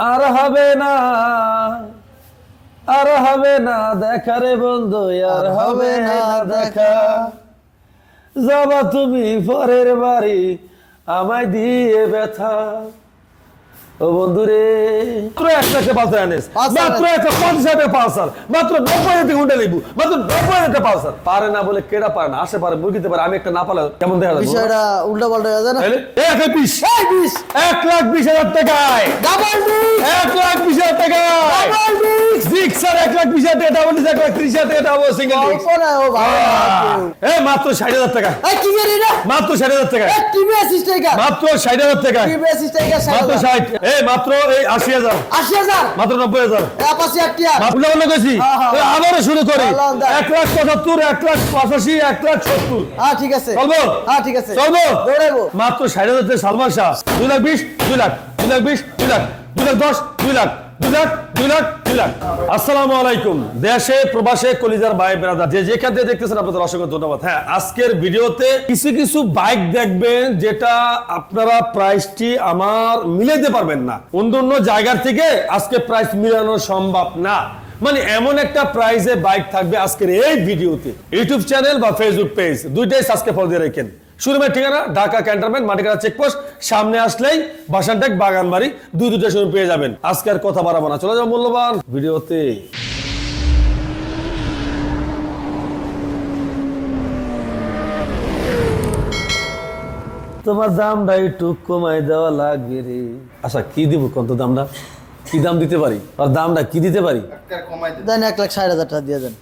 আর হবে না আর হবে না দেখা রে বন্ধু আর হবে না দেখা। যাবা তুমি পরের বাড়ি আমায় দিয়ে ব্যথা। ও বন্ধু রে মাত্র এক লাখে পালসার আনিস মাত্র এক লাখ পঞ্চাশ হাজার পালসার মাত্র নব্বই হাজার হুন্ডা লিবু মাত্র নব্বই হাজার পালসার পারে না বলে কেডা পারে না? আসে পারে মুরগিতে পারে আমি একটা না পালে কেমন দেখা যাবে বিষয়টা উল্টা পাল্টা হয়ে যায় না? এক লাখ বিশ বিশ এক লাখ বিশ হাজার টাকায়। ডাবল এক লাখ বিশ হাজার টাকায়। ডাবল জিক্সার এক লাখ বিশ হাজার টাকা ডাবল এক লাখ ত্রিশ হাজার টাকা ডাবল সিঙ্গেল ডিস্ক অল্প না ও ভাই এ মাত্র ষাট হাজার টাকা। কি জানি না মাত্র ষাট হাজার টাকা মাত্র ষাট হাজার টাকা মাত্র ষাট। এ মাত্র এই আশি হাজার। আশি হাজার? মাত্র নব্বই হাজার। মাত্র বলে গেছি হ্যাঁ, হ্যাঁ। এ আবারও শুরু করি। এক লাখ পঁচাত্তর এক লাখ পঁচাশি এক লাখ সত্তর। হ্যাঁ ঠিক আছে। চলবো? হ্যাঁ ঠিক আছে। চলবো? মাত্র ষাট হাজার সালমান শাহ। দুই লাখ বিশ দুই লাখ। দুই লাখ বিশ দুই লাখ। দুই লাখ দশ দুই লাখ। হ্যাঁ যেটা আপনারা আমার পারবেন না। অন্য অন্য জায়গার থেকে আজকে প্রাইস মিলানো সম্ভব না। মানে এমন একটা প্রাইসে বাইক থাকবে আজকের এই ভিডিওতে। ইউটিউব চ্যানেল বা ফেসবুক পেজ দুইটাই সাবস্ক্রাইব করে রাখেন। শোরুমের ঠিকানা ঢাকা ক্যান্টনমেন্ট মাটিকাটা চেকপোস্ট সামনে আসলেই বাসানটেক বাগানবাড়ি দুই দুটো শোরুম পেয়ে যাবেন। আজকে আর কথা বাড়াবো না। চলে যাব মূল্যবান ভিডিওতে। তোমার দামটা একটু কমাই দেওয়া লাগবে রে। আচ্ছা কি দিব কত দামটা? কি দাম দিতে পারি? আর দামটা কি দিতে পারি? দেন। এক লাখ ষাট হাজার টাকা দিয়ে দেন।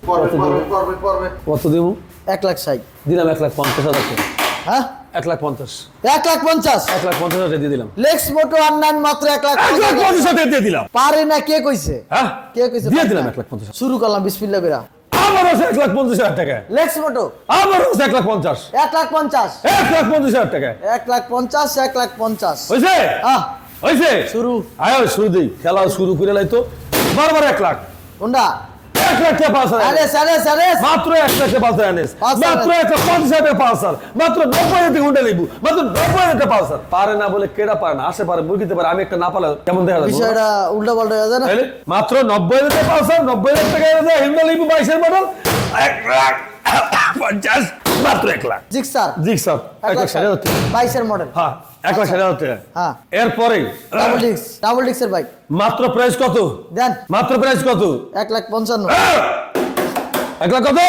কত দেবো? এক লাখ ষাট। দিলাম এক লাখ পঞ্চাশ হাজার টাকা। হ্যাঁ এক লাখ পঞ্চাশ এক লাখ পঞ্চাশ এক লাখ পঞ্চাশ হাজার টাকা দিয়ে দিলাম লেক্স মোটো অনলাইন মাত্র এক লাখ এক লাখ পঞ্চাশ। হাজার দিয়ে দিলাম পারে না কে কইছে হ্যাঁ কে কইছে দিয়ে দিলাম এক লাখ পঞ্চাশ শুরু করলাম বিসমিল্লাহ বিরা আমার আছে এক লাখ পঞ্চাশ হাজার টাকা লেক্স মোটো আমার আছে এক লাখ পঞ্চাশ এক লাখ পঞ্চাশ এক লাখ পঞ্চাশ হাজার টাকা এক লাখ পঞ্চাশ এক লাখ পঞ্চাশ হয়েছে আহ হয়েছে শুরু আয় শুরু দিই খেলা শুরু করে লাইতো বারবার এক লাখ কোনটা এক লাখ মাত্র এক লাখে পালসার আনিস? মাত্র এক পঞ্চাশ হাজার পালসার মাত্র নব্বই হাজার হুন্ডা লিবু মাত্র নব্বই হাজার পালসার পারে না বলে কেডা পারে না? আসে পারে মুরগিতে পারে আমি একটা না পালে কেমন দেখা বিষয়টা উল্টা পাল্টা হয়ে যায় না? মাত্র নব্বই হাজার পালসার নব্বই হাজার টাকা হিন্দা লিবু বাইশের মডেল এক লাখ পঞ্চাশ মাত্র এক লাখ জিক্সার। জিক্সার। এক লাখ ষাট বাইশের মডেল হ্যাঁ এক লাখ ষাট হাজার টাকা হ্যাঁ। এরপরে ডাবল ডিক্স ডাবল ডিক্সের বাইক মাত্র প্রাইস কত? দেন। মাত্র প্রাইস কত? এক লাখ পঞ্চান্ন। এক লাখ কত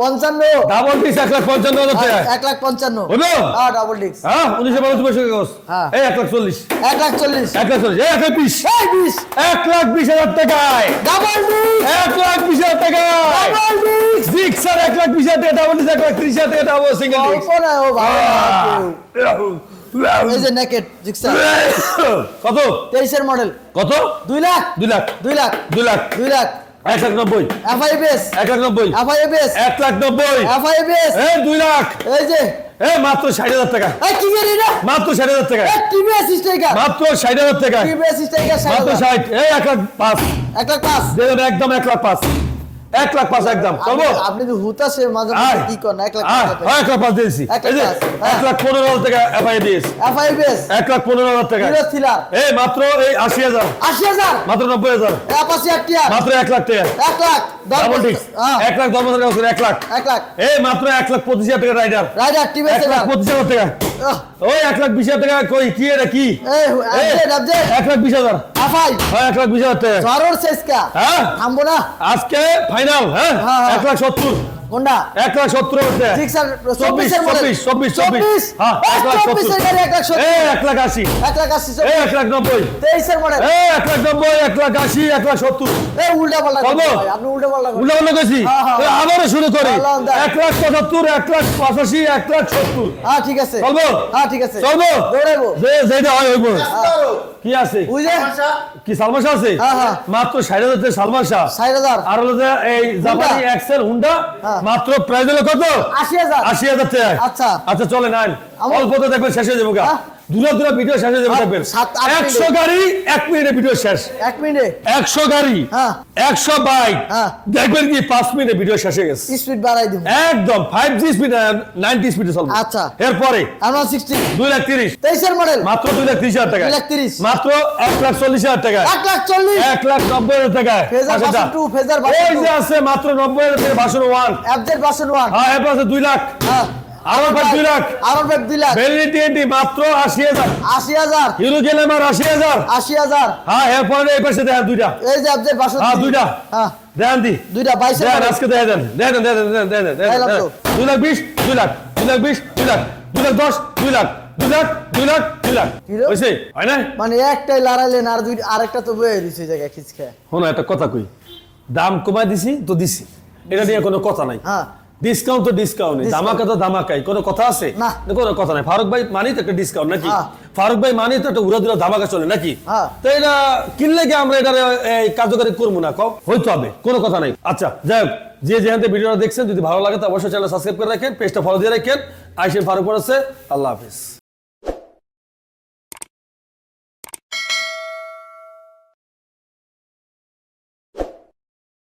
পঞ্চান্ন ডাবল পিস এক লাখ পঞ্চান্ন হাজার টাকা এক লাখ পঞ্চান্ন হলো হ্যাঁ ডাবল ডিক্স হ্যাঁ উনিশশো বারো বছর কাগজ হ্যাঁ। এই এক লাখ চল্লিশ এক লাখ চল্লিশ এক লাখ চল্লিশ এক লাখ বিশ এই বিশ এক লাখ বিশ হাজার টাকায় ডাবল ডিক্স এক লাখ বিশ হাজার টাকায় ডাবল ডিক্স জিক্সার এক লাখ বিশ হাজার টাকা ডাবল ডিস এক লাখ ত্রিশ হাজার টাকা ডাবল সিঙ্গেল অল্প না ও ভাই এই যে নেকেট জিক কত তেইশের মডেল কত দুই লাখ দুই লাখ দুই লাখ দুই লাখ দুই লাখ এক লাখ নব্বই। এফআইবিএস এক লাখ নব্বই। এফআইবিএস এক লাখ নব্বই। এফআইবিএস এই দুই লাখ। এই যে। এই মাত্র ষাট হাজার টাকা। কি মাত্র ষাট হাজার টাকা। মাত্র ষাট হাজার টাকা। মাত্র ষাট। এই এক লাখ পাঁচ। এক লাখ পাঁচ। একদম এক লাখ পাঁচ। এক লাখ পাঁচ একদম চলবো আপনি- আপনি হুতাশের মাঝে কি করেন এক লাখ হয়, এক লাখ পাঁচ দিয়েছি। এক লাখ যে হ্যাঁ। পনেরো হাজার টাকা এফআই দিয়েছি এফআইবিএস এক লাখ পনেরো হাজার টাকা। এই মাত্র এই আশি হাজার। আশি হাজার? মাত্র নব্বই হাজার। মাত্র এক লাখ টাকা এক লাখ। ডাবল হ্যাঁ, এক লাখ দশ হাজার এক লাখ। এক লাখ। এই মাত্র এক লাখ পঁচিশ হাজার টাকা রাইডার রাইডার টিভিএস এক লাখ পঁচিশ হাজার টাকা। ওই এক লাখ বিশ হাজার টাকা কই? কি এটা কি? এক লাখ বিশ হাজার। আফাই। হ্যাঁ এক লাখ বিশ হাজার টাকা। শেষকা হ্যাঁ। থামবো না। আজকে ফাইনাল হ্যাঁ? হ্যাঁ, হ্যাঁ। এক লাখ সত্তর। হ্যাঁ গাড়ি মডেল। উল্টা পাল্টা? আপনি উল্টা পাল্টা। উল্টা হ্যাঁ, হ্যাঁ। আবারও শুরু করি। আল্লাহ আল্লাহ। এক লাখ পঁচাত্তর এক লাখ পঁচাশি এক লাখ সত্তর। হ্যাঁ ঠিক আছে। চলবো? হ্যাঁ ঠিক আছে। চলবো? দৌড়াবো যে যেটা হয় হইব। কি আছে? কি সালমান শাহ আছে? হ্যাঁ, হ্যাঁ। মাত্র ষাট হাজার টাকা সালমান শাহ। ষাট হাজার। আর হলো যে এই জাপানি এক্সেল হুন্ডা? হ্যাঁ। মাত্র প্রাইস হলো কত? আশি হাজার। আশি হাজার টাকা আচ্ছা। আচ্ছা চলে নেন আমার- অল্পতে দেখবেন শেষ হয়ে যাব। দূরে দূরে ভিডিও শেষ হয়ে যাবে একশো। গাড়ি এক মিনিটে ভিডিও শেষ। এক মিনিটে। একশো গাড়ি হ্যাঁ। একশো বাইক। হ্যাঁ। দেখবেন কি পাঁচ মিনিটে ভিডিও শেষ হয়ে গেছে। স্পিড বাড়াই দিব। একদম ফাইভ জি স্পিড নাইনটি স্পিডে চলবে। আচ্ছা। এরপরে আমার সিক্সটি দুই লাখ তিরিশ। তেইশের মডেল মাত্র দুই লাখ তিরিশ হাজার টাকা লাখ তিরিশ। মাত্র এক লাখ চল্লিশ হাজার টাকা এক লাখ চল্লিশ। এক লাখ নব্বই হাজার টাকায়। ফেজার। টু ফেজার ভার্সন ওই যে আছে মাত্র নব্বই হাজার টাকা ভাষণ ওয়ান অ্যাপজেট ভার্সন ওয়ান হ্যাঁ আছে দুই লাখ। হ্যাঁ। আরও দুই লাখ। আরও ব্যাগ দুই লাখ। ভ্যালিডিটি টিএনটি মাত্র আশি হাজার। আশি হাজার। হিরো আশি হাজার। আশি হাজার। হ্যাঁ এরপরে এই পাশে দেখেন দুইটা। এই যে হ্যাঁ দুইটা। হ্যাঁ। দেখেন দি। দুইটা বাইশের দেখেন মডেল আজকে দেখে দেন দেখেন দেখেন দেখেন দেখেন দেখেন দুই লাখ বিশ দুই লাখ দুই লাখ বিশ দুই লাখ দুই লাখ দশ দুই লাখ দুই লাখ দুই লাখ দুই লাখ। হিরো? হয়েছে হয় না মানে একটাই লড়াইলেন আর দুই আরেকটা তো বয়ে দিছে একটা কথা কই। দাম কমাই দিছি তো দিছি। এটা নিয়ে কোনো কথা নাই। হ্যাঁ। ডিসকাউন্ট তো ডিসকাউন্ট ধামাকা তো ধামাকাই। কোনো কথা আছে? না। কোনো কথা নাই। ফারুক ভাই তো একটা ডিসকাউন্ট নাকি? হ্যাঁ। ফারুক ভাই তো একটা উড়াদুরা ধামাকা চলে নাকি? হ্যাঁ। তো এটা কিনলে কি আমরা এটা কার্যকারী করব না? কম হইতে হবে। কোনো কথা নাই। আচ্ছা যাই হোক। যে যেখান ভিডিওটা দেখছেন যদি ভালো লাগে তো অবশ্যই চ্যানেল সাবস্ক্রাইব করে রাখেন পেজটা ফলো দিয়ে রাখেন। আইসেন ফারুক আছে। আল্লাহ হাফিজ।